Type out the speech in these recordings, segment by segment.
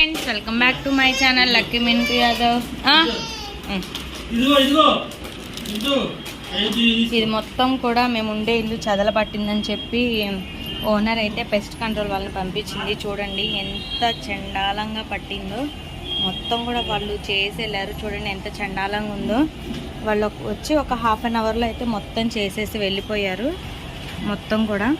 Friends welcome back to my channel Lucky Mintu Yadav ఇది? మొత్తం కూడా మేము ఉండే ఇల్లు చదల పట్టిందని చెప్పి ఓనర్ అయితే పెస్ట్ కంట్రోల్ వాళ్ళని పంపించింది. చూడండి ఎంత చండాలంగా పట్టిందో. మొత్తం కూడా వాళ్ళు చేసి వెళ్ళారు చూడండి ఎంత చండాలంగా ఉందో. వాళ్ళు వచ్చి ఒక హాఫ్ అన్ అవర్లో అయితే మొత్తం చేసేసి వెళ్ళిపోయారు. మొత్తం కూడా.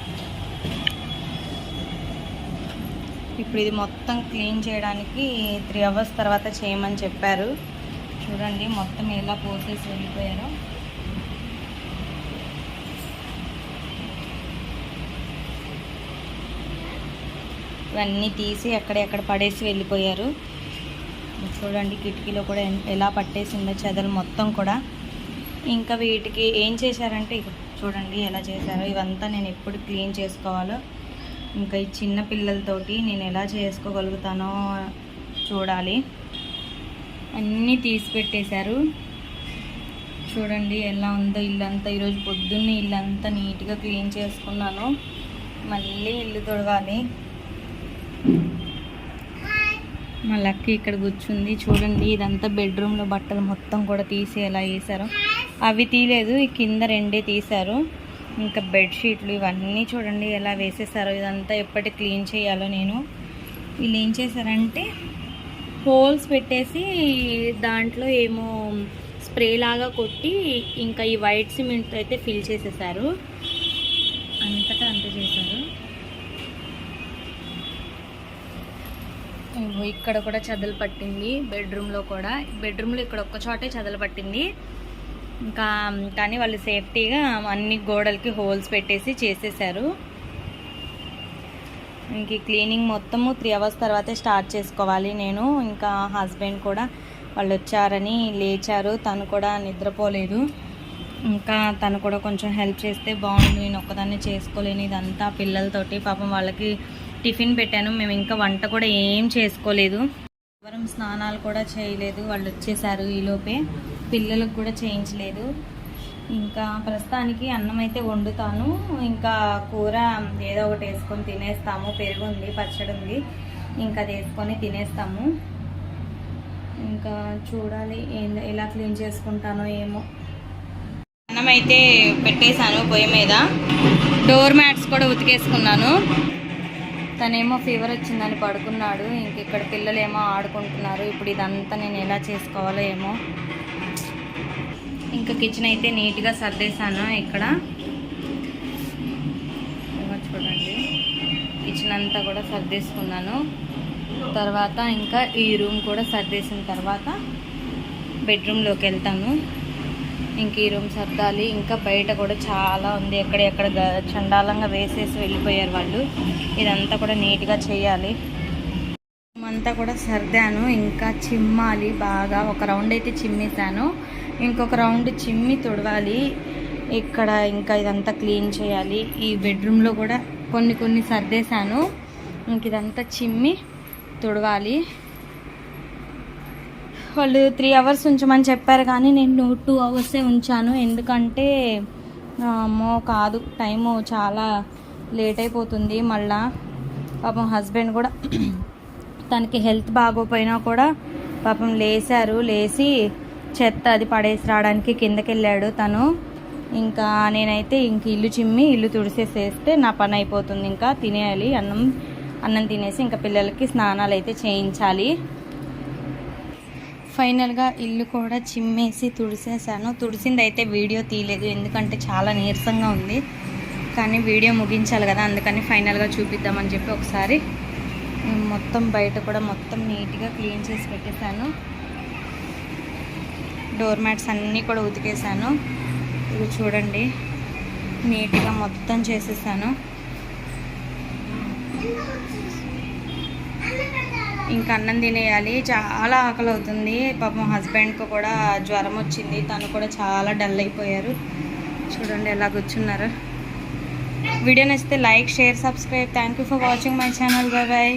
ఇప్పుడు ఇది మొత్తం క్లీన్ చేయడానికి త్రీ అవర్స్ తర్వాత చేయమని చెప్పారు. చూడండి మొత్తం ఎలా పోసేసి వెళ్ళిపోయారో. ఇవన్నీ తీసి ఎక్కడెక్కడ పడేసి వెళ్ళిపోయారు. చూడండి కిటికీలో కూడా ఎలా పట్టేసిందో చెదలు మొత్తం కూడా. ఇంకా వీటికి ఏం చేశారంటే ఇక చూడండి ఎలా చేశారో. ఇవంతా నేను ఎప్పుడు క్లీన్ చేసుకోవాలో ఇంకా ఈ చిన్న పిల్లలతోటి నేను ఎలా చేసుకోగలుగుతానో చూడాలి. అన్నీ తీసి పెట్టేశారు చూడండి ఎలా ఉందో ఇల్లంతా. ఈరోజు పొద్దున్నే ఇల్లంతా నీట్గా క్లీన్ చేసుకున్నాను. మళ్ళీ ఇల్లు తొడగాలి మా లక్కీ ఇక్కడ కూర్చుంది. చూడండి ఇదంతా బెడ్రూమ్లో బట్టలు మొత్తం కూడా తీసి ఎలా వేసారు అవి తీయలేదు ఈ కింద రెండే తీశారు. ఇంకా బెడ్షీట్లు ఇవన్నీ చూడండి ఎలా వేసేసారో ఇదంతా ఎప్పటి క్లీన్ చేయాలో నేను. వీళ్ళు ఏం చేశారంటే హోల్స్ పెట్టేసి దాంట్లో ఏమో స్ప్రే లాగా కొట్టి ఇంకా ఈ వైట్ సిమెంట్ అయితే ఫిల్ చేసేసారు. అంతటా అంత చేశారు. ఇక్కడ కూడా చదలు పట్టింది బెడ్రూమ్లో కూడా. బెడ్రూమ్లో ఇక్కడ ఒక్క చోటే చదలు పట్టింది. ఇంకా కానీ వాళ్ళు సేఫ్టీగా అన్ని గోడలకి హోల్స్ పెట్టేసి చేసేసారు. ఇంక క్లీనింగ్ మొత్తము త్రీ అవర్స్ తర్వాతే స్టార్ట్ చేసుకోవాలి నేను. ఇంకా హస్బెండ్ కూడా వాళ్ళు వచ్చారని లేచారు. తను కూడా నిద్రపోలేదు. ఇంకా తను కూడా కొంచెం హెల్ప్ చేస్తే బాగుండు. నేను ఒక్కదాన్ని చేసుకోలేను. ఇదంతా పిల్లలతోటి పాపం వాళ్ళకి టిఫిన్ పెట్టాను. మేము ఇంకా వంట కూడా ఏం చేసుకోలేదు. ఎవరం స్నానాలు కూడా చేయలేదు. వాళ్ళు వచ్చేసారు ఈలోపే. పిల్లలకు కూడా చేయించలేదు ఇంకా ప్రస్తుతానికి అన్నం అయితే వండుతాను. ఇంకా కూర ఏదో ఒకటి వేసుకొని తినేస్తాము. పెరుగు ఉంది పచ్చడి ఉంది. ఇంకా అది వేసుకొని తినేస్తాము. ఇంకా చూడాలి ఎలా క్లీన్ చేసుకుంటానో ఏమో. అన్నం అయితే పెట్టేశాను పొయ్యి మీద. డోర్ మ్యాట్స్ కూడా ఉతికేసుకున్నాను. తనేమో ఫీవర్ వచ్చిందని పడుకున్నాడు. ఇంక ఇక్కడ పిల్లలు ఏమో ఆడుకుంటున్నారు. ఇప్పుడు ఇదంతా నేను ఎలా చేసుకోవాలో ఏమో. ఇంకా కిచెన్ అయితే నీట్గా సర్దేశాను ఇక్కడ. చూడండి. కిచెన్ అంతా కూడా సర్దేసుకున్నాను. తర్వాత ఇంకా ఈ రూమ్ కూడా సర్దేసిన తర్వాత బెడ్రూమ్లోకి వెళ్తాను. ఇంక ఈ రూమ్ సర్దాలి. ఇంకా బయట కూడా చాలా ఉంది. ఎక్కడెక్కడ చండాలంగా వేసేసి వెళ్ళిపోయారు వాళ్ళు. ఇదంతా కూడా నీట్గా చేయాలి. అంతా కూడా సర్దాను. ఇంకా చిమ్మాలి బాగా ఒక రౌండ్ అయితే చిమ్మేశాను. ఇంకొక రౌండ్ చిమ్మి తుడవాలి. ఇక్కడ ఇంకా ఇదంతా క్లీన్ చేయాలి. ఈ బెడ్రూమ్లో కూడా కొన్ని కొన్ని సర్దేశాను. ఇంక ఇదంతా చిమ్మి తుడవాలి. వాళ్ళు త్రీ అవర్స్ ఉంచమని చెప్పారు కానీ నేను టూ అవర్సే ఉంచాను. ఎందుకంటే అమ్మో కాదు టైము చాలా లేట్ అయిపోతుంది. మళ్ళా పాపం హస్బెండ్ కూడా తనకి హెల్త్ బాగోపోయినా కూడా పాపం లేచారు లేచి చెత్త అది పడేసి రావడానికి కిందకి వెళ్ళాడు తను. ఇంకా నేనైతే ఇంక ఇల్లు చిమ్మి ఇల్లు తుడిసేసేస్తే నా పని అయిపోతుంది. ఇంకా తినేయాలి. అన్నం అన్నం తినేసి ఇంకా పిల్లలకి స్నానాలు అయితే చేయించాలి. ఫైనల్గా ఇల్లు కూడా చిమ్మేసి తుడిసేసాను. తుడిసింది అయితే వీడియో తీయలేదు. ఎందుకంటే చాలా నీరసంగా ఉంది. కానీ వీడియో ముగించాలి కదా. అందుకని ఫైనల్గా చూపిద్దామని చెప్పి ఒకసారి మొత్తం బయట కూడా మొత్తం నీట్గా క్లీన్ చేసి పెట్టేశాను. డోర్ మ్యాట్స్ అన్నీ కూడా ఉతికేసాను ఇవి చూడండి. నీట్గా మొత్తం చేసేసాను. ఇంకా అన్నం తినేయాలి. చాలా ఆకలి అవుతుంది. పాపం హస్బెండ్కి కూడా జ్వరం వచ్చింది. తను కూడా చాలా డల్ అయిపోయారు. చూడండి ఎలా కూర్చున్నారు. వీడియో నచ్చితే like share subscribe thank you for watching my channel bye bye